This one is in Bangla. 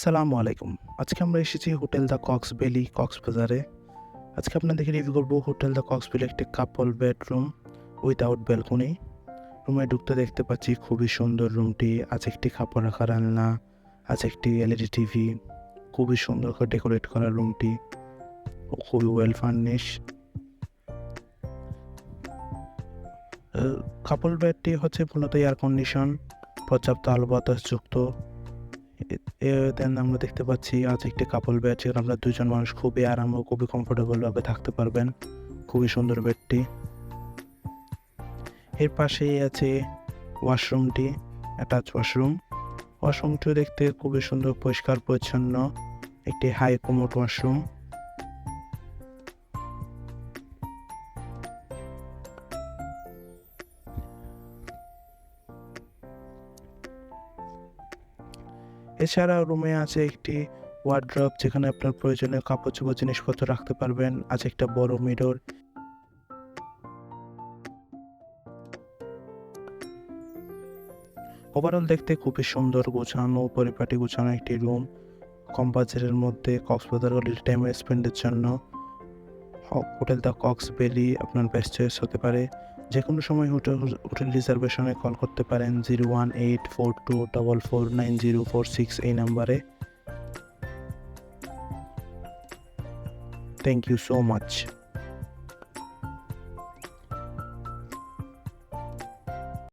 আসসালামু আলাইকুম। আজকে আমরা এসেছি হোটেল দ্য কক্স বেলি কক্সবাজারে আজকে আপনাদেরকে রিভিউ করব হোটেল দ্য কক্স বেলি একটি কাপল বেডরুম উইদাউট ব্যালকনি রুমে ঢুকতে দেখতে পাচ্ছি খুবই সুন্দর রুমটি, আছে একটি কাপড় রাখার আলনা আছে একটি এলইডি টিভি, খুবই সুন্দর করে ডেকোরেট করা রুমটি খুবই ওয়েল ফার্নিশ কাপল বেডটি হচ্ছে মূলত এয়ার কন্ডিশন পর্যাপ্ত আলো বাতাস যুক্ত দেন আমরা দেখতে পাচ্ছি আজ একটি কাপল বেড যেখানে আমরা দুজন মানুষ খুবই আরাম ও খুবই কমফোর্টেবল ভাবে থাকতে পারবেন। খুবই সুন্দর বেডটি। এর পাশেই আছে ওয়াশরুমটি অ্যাটাচ ওয়াশরুম ওয়াশরুমটিও দেখতে খুবই সুন্দর, পরিষ্কার, পরিচ্ছন্ন। একটি হাই কমোড ওয়াশরুম এছাড়া রুমে আছে একটি ওয়ার্ড্রপ যেখানে আপনার প্রয়োজনীয় কাপড় চোপড় জিনিসপত্র রাখতে পারবেন। আছে একটা বড় মিরর ওভারঅল দেখতে খুবই সুন্দর গোছানো, পরিপাটি গোছানো একটি রুম কম বাজারের মধ্যে কক্সবাজার হলিডে টাইম স্পেন্ডের জন্য। হোটেল দ্য কক্স বেলি আপনার বেস্ট চয়েস হতে পারে। যে কোনো সময় হোটেল হোটেল রিজার্ভেশনে কল করতে পারেন zero one eight four two double four nine zero four six এই নাম্বারে থ্যাংক ইউ সো মাচ